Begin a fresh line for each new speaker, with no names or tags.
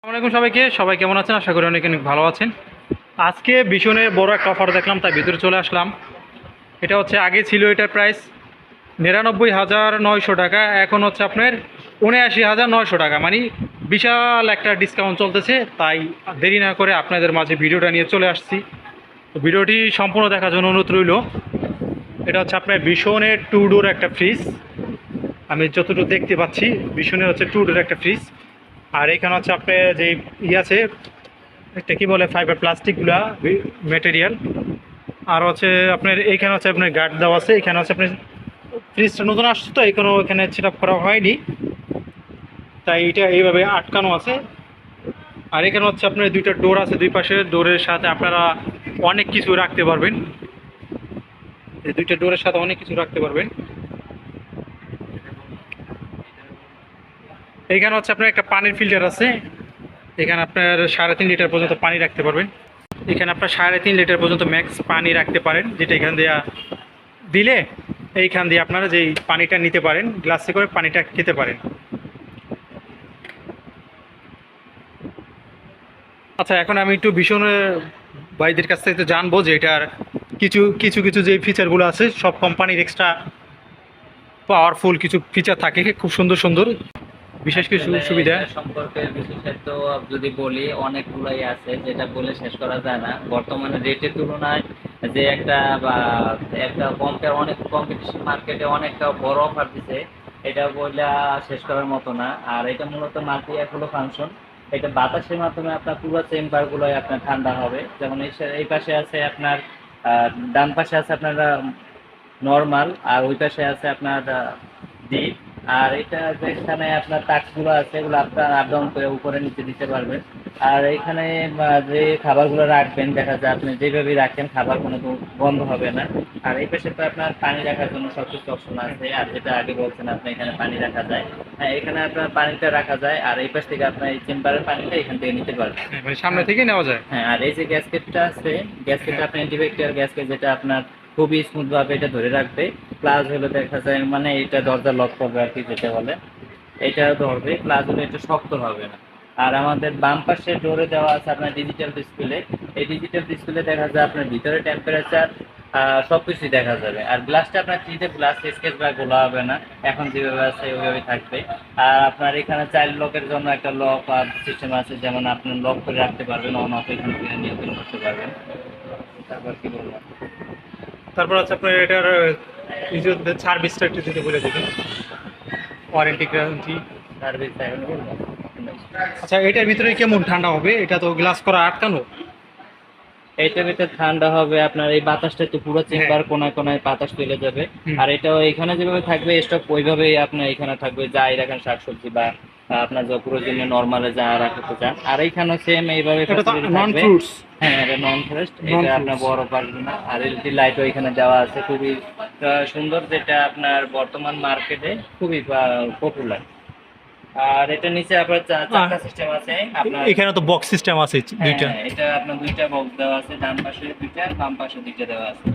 আসসালামাইকুম সবাইকে। সবাই কেমন আছেন? আশা করি অনেক অনেক ভালো আছেন। আজকে ভীষণের বড় একটা অফার দেখলাম, তাই ভিতরে চলে আসলাম। এটা হচ্ছে আগে ছিল এটার প্রাইস নিরানব্বই হাজার নয়শো টাকা, এখন হচ্ছে আপনার উনআশি হাজার নয়শো টাকা। মানে বিশাল একটা ডিসকাউন্ট চলতেছে, তাই দেরি না করে আপনাদের মাঝে ভিডিওটা নিয়ে চলে আসছি। ভিডিওটি সম্পূর্ণ দেখার জন্য অনুরোধ রইল। এটা হচ্ছে আপনার ভীষণের টু ডোর একটা ফ্রিজ আমি যতটুকু দেখতে পাচ্ছি ভীষণের হচ্ছে টু ডোর একটা ফ্রিজ আর এখানে হচ্ছে আপনার যে ই আছে, একটা কি বলে ফাইবার প্লাস্টিকগুলা মেটেরিয়াল আর হচ্ছে আপনার এইখানে হচ্ছে আপনার গার্ড দেওয়া আছে, এখানে হচ্ছে আপনার ফ্রিজটা নতুন আসছে তো এখানেও এখানে সেট করা হয়নি। তাই এটা এইভাবে আটকানো আছে। আর এখানে হচ্ছে আপনার দুইটা ডোর আছে দুই পাশে ডোরের সাথে আপনারা অনেক কিছু রাখতে পারবেন। দুইটা ডোরের সাথে অনেক কিছু রাখতে পারবেন। এখানে হচ্ছে আপনার একটা পানির ফিল্টার আছে। এখানে আপনার সাড়ে তিন লিটার পর্যন্ত পানি রাখতে পারবেন। এখানে আপনার সাড়ে তিন লিটার পর্যন্ত ম্যাক্স পানি রাখতে পারেন, যেটা এখান দিয়ে দিলে এইখান দিয়ে আপনারা যেই পানিটা নিতে পারেন গ্লাসে করে পানিটা খেতে পারেন। আচ্ছা এখন আমি একটু ভীষণ ভাইদের কাছ থেকে জানব যে এটার কিছু কিছু কিছু যে ফিচারগুলো আছে, সব কোম্পানির এক্সট্রা পাওয়ারফুল কিছু ফিচার থাকে, খুব সুন্দর সুন্দর। বিশেষ কিছু সুবিধা?
সম্পর্কে বিশেষত্ব যদি বলি অনেকগুলাই আছে যেটা বলে শেষ করা যায় না। বর্তমানে রেটের তুলনায় যে একটা বা একটা কম্পেয়ার অনেক কম্পিটিশন মার্কেটে অনেকটা বড় অফার দিছে এটা বলে শেষ করার মতো না। আর এটা মূলত মাল্টি হলো ফাংশন এটা বাতাসের মাধ্যমে আপনার পুরো চেম্বার গুলোই আপনার ঠান্ডা হবে। যেমন এই এই পাশে আছে আপনার ডান পাশে আছে আপনার নর্মাল আর ওই পাশে আছে আপনার ডিপ আর এটা যেখানে আপনার তাকগুলো আছে এগুলো আপনার আপ ডাউন করে উপরে নিচে দিতে পারবেন। আর এখানে যে খাবারগুলো রাখবেন দেখা যায় আপনি যেভাবে রাখেন খাবার কোনো বন্ধ হবে না। আর এই পাশে তো আপনার পানি রাখার জন্য সব কিছু অপশন আছে আর যেটা আগে বলছেন আপনি এখানে পানি রাখা যায়। হ্যাঁ এখানে আপনার পানিটা রাখা যায় আর এই পাশ থেকে আপনার এই চেম্বারের পানিটা এখান থেকে নিতে পারবেন।
মানে সামনে থেকে নেওয়া যায়।
হ্যাঁ আর এই যে গ্যাসকেটটা আছে গ্যাসকেটটা আপনি অ্যান্টিব্যাকটেরিয়াল গ্যাসকেট যেটা আপনার খুবই স্মুথ ভাবে এটা ধরে রাখবে। প্লাস হলো দেখা যায় মানে এটা দরজা লক করবে আর কি যেটা বলে। এটা ধরবে প্লাস হলো এটা শক্ত হবে না। আর আমাদের বাম পাশে ডোরে দেওয়া আছে আপনার ডিজিটাল ডিসপ্লে এই ডিজিটাল ডিসপ্লে দেখা যায় আপনার ভিতরে টেম্পারেচার সব কিছুই দেখা যাবে। আর গ্লাসটা আপনার থ্রিতে গ্লাস স্কেচ বা গোলা হবে না। এখন যেভাবে আছে, ওইভাবে থাকবে। আর আপনার এখানে চাইল্ড লকের জন্য একটা লক সিস্টেম আছে, যেমন আপনি লক করে রাখতে পারবেন অন অফ এখান নিয়ন্ত্রণ করতে পারবেন। তারপর কি বলব?
তারপর হচ্ছে আপনার এটার সার্ভিসটা একটু যদি বলে দেবেন ওয়ারেন্টি গ্যারান্টি
সার্ভিস
আচ্ছা এটার ভিতরে কেমন ঠান্ডা হবে? এটা তো গ্লাস করা আটকানো।
এইটার ভিতরে ঠান্ডা হবে আপনার এই বাতাসটা তো পুরো চেম্বার কোনায় কোনায় বাতাস চলে যাবে। আর এটা এখানে যেভাবে থাকবে স্টক ওইভাবেই আপনার এখানে থাকবে যাই রাখেন শাকসবজি বা আপনার যা প্রয়োজনীয় নর্মালে যা রাখতে চান। আর এইখানেও সেম এইভাবে
এটা নন ফ্রুটস
হ্যাঁ এটা নন ফরেস্ট এটা আপনার বড় পারবে না। আর এলইডি লাইটও এখানে দেওয়া আছে খুবই সুন্দর যেটা আপনার বর্তমান মার্কেটে খুবই পপুলার আর এটা নিচে আপনার সিস্টেম আছে। আপনার
এখানে তো বক্স সিস্টেম আছে দুইটা।
হ্যাঁ, এটা আপনার দুইটা বক্স দেওয়া আছে। ডান পাশে দুইটা বাম পাশে দুইটা দেওয়া আছে।